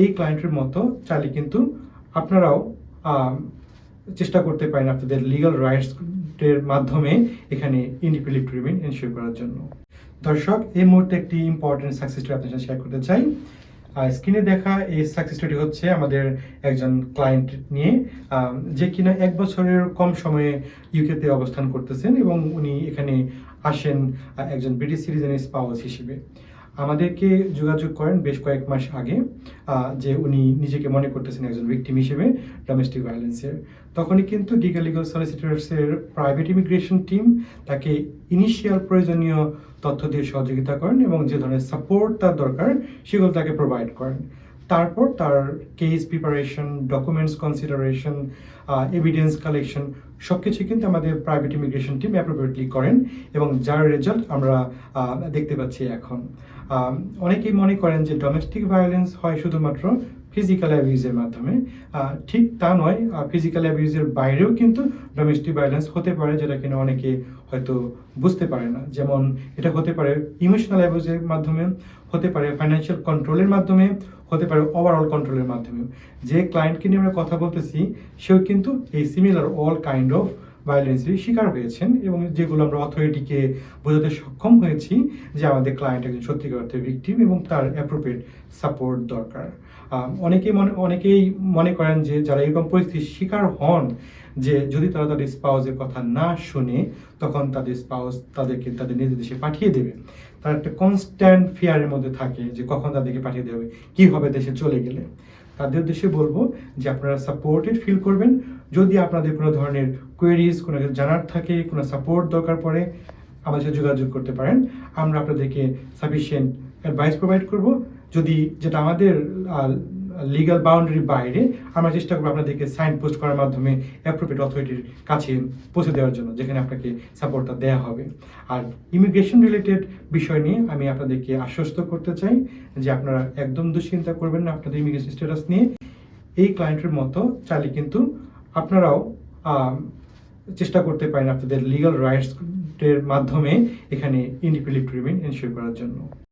এই ক্লায়েন্টের মতো চাইলে কিন্তু আপনারাও চেষ্টা করতে পারেন আপনাদের লিগাল রাইটসের মাধ্যমে এখানে ইন্ডিপেন্ডেন্ট রিমেন এনশিওর করার জন্য। দর্শক, এই মুহূর্তে একটি ইম্পর্টেন্ট সাকসেস স্টোরি আপনার সাথে শেয়ার করতে চাই। স্ক্রিনে দেখা এই সাকসেস স্টোরি হচ্ছে আমাদের একজন ক্লায়েন্ট নিয়ে যে কিনা এক বছরের কম সময়ে ইউকেতে অবস্থান করতেছেন এবং উনি এখানে আসেন একজন ব্রিটিশ সিটিজেনের স্পাউস হিসেবে। আমাদেরকে যোগাযোগ করেন বেশ কয়েক মাস আগে যে উনি নিজেকে মনে করতেছেন একজন ভিকটিম হিসেবে ডোমেস্টিক ভায়োলেন্সের তখনই কিন্তু গিগা লিগাল সলিসিটার্সের প্রাইভেট ইমিগ্রেশন টিম তাকে ইনিশিয়াল প্রয়োজনীয় তথ্য দিয়ে সহযোগিতা করেন এবং যে ধরনের সাপোর্ট তার দরকার সেগুলো তাকে প্রোভাইড করেন। তারপর তার case preparation documents consideration evidence collection সব কিছু কিন্তু আমাদের প্রাইভেট ইমিগ্রেশন টিম অ্যাপ্রোপ্রিয়েটলি করেন এবং যার রেজাল্ট আমরা দেখতে পাচ্ছি এখন। অনেকেই মনে করেন যে ডোমেস্টিক ভায়োলেন্স হয় শুধুমাত্র ফিজিক্যাল অ্যাবিউজের মাধ্যমে। ঠিক তা নয় ফিজিক্যাল অ্যাবিউজের বাইরেও কিন্তু ডোমেস্টিক ভায়োলেন্স হতে পারে, যেটা কিনা অনেকে হয়তো বুঝতে পারে না। যেমন এটা হতে পারে ইমোশনাল অ্যাবিউজের মাধ্যমে, হতে পারে ফাইন্যান্সিয়াল কন্ট্রোলের মাধ্যমে, হতে পারে ওভারঅল কন্ট্রোলের মাধ্যমে। যে ক্লায়েন্টকে নিয়ে আমরা কথা বলতেছি, সেও কিন্তু এই সিমিলার অল কাইন্ড অফ ভায়োলেন্সের শিকার হয়েছেন এবং যেগুলো আমরা অথরিটিকে বোঝাতে সক্ষম হয়েছি যে আমাদের ক্লায়েন্ট একজন সত্যিকার অর্থে ভিকটিম এবং তার অ্যাপ্রোপ্রিয়েট সাপোর্ট দরকার। আম, অনেকেই মনে অনেকেই মনে করেন যে যারা এরকম পরিস্থিতির শিকার হন যে যদি তারা তাদের স্পাউসের কথা না শুনে তখন তাদের স্পাউস তাদেরকে তাদের নিজের দেশে পাঠিয়ে দেবে। তারা একটা কনস্ট্যান্ট ফিয়ারের মধ্যে থাকে যে কখন তাদেরকে পাঠিয়ে দেবে কি হবে দেশে চলে গেলে। তাদের উদ্দেশ্যে বলব যে আপনারা সাপোর্টেড ফিল করবেন। যদি আপনাদের কোনো ধরনের কোয়েরিজ কোনো জানার থাকে, কোনো সাপোর্ট দরকার পড়ে, আমাদের সাথে যোগাযোগ করতে পারেন। আমরা আপনাদেরকে সাফিসিয়েন্ট অ্যাডভাইস প্রোভাইড করব। যদি যেটা আমাদের লিগাল বাউন্ডারির বাইরে আমরা চেষ্টা করব আপনাদেরকে সাইন পোস্ট করার মাধ্যমে অ্যাপ্রোপ্রিয়েট অথরিটির কাছে পৌঁছে দেওয়ার জন্য, যেখানে আপনাকে সাপোর্টটা দেওয়া হবে। আর ইমিগ্রেশন রিলেটেড বিষয় নিয়ে আমি আপনাদেরকে আশ্বস্ত করতে চাই যে আপনারা একদম দুশ্চিন্তা করবেন না আপনাদের ইমিগ্রেশন স্ট্যাটাস নিয়ে। এই ক্লায়েন্টের মতো চাইলে কিন্তু আপনারাও চেষ্টা করতে পারেন আপনাদের লিগাল রাইটসের মাধ্যমে এখানে ইন্ডিপেন্ডেন্ট রিমেন এনশিওর করার জন্য।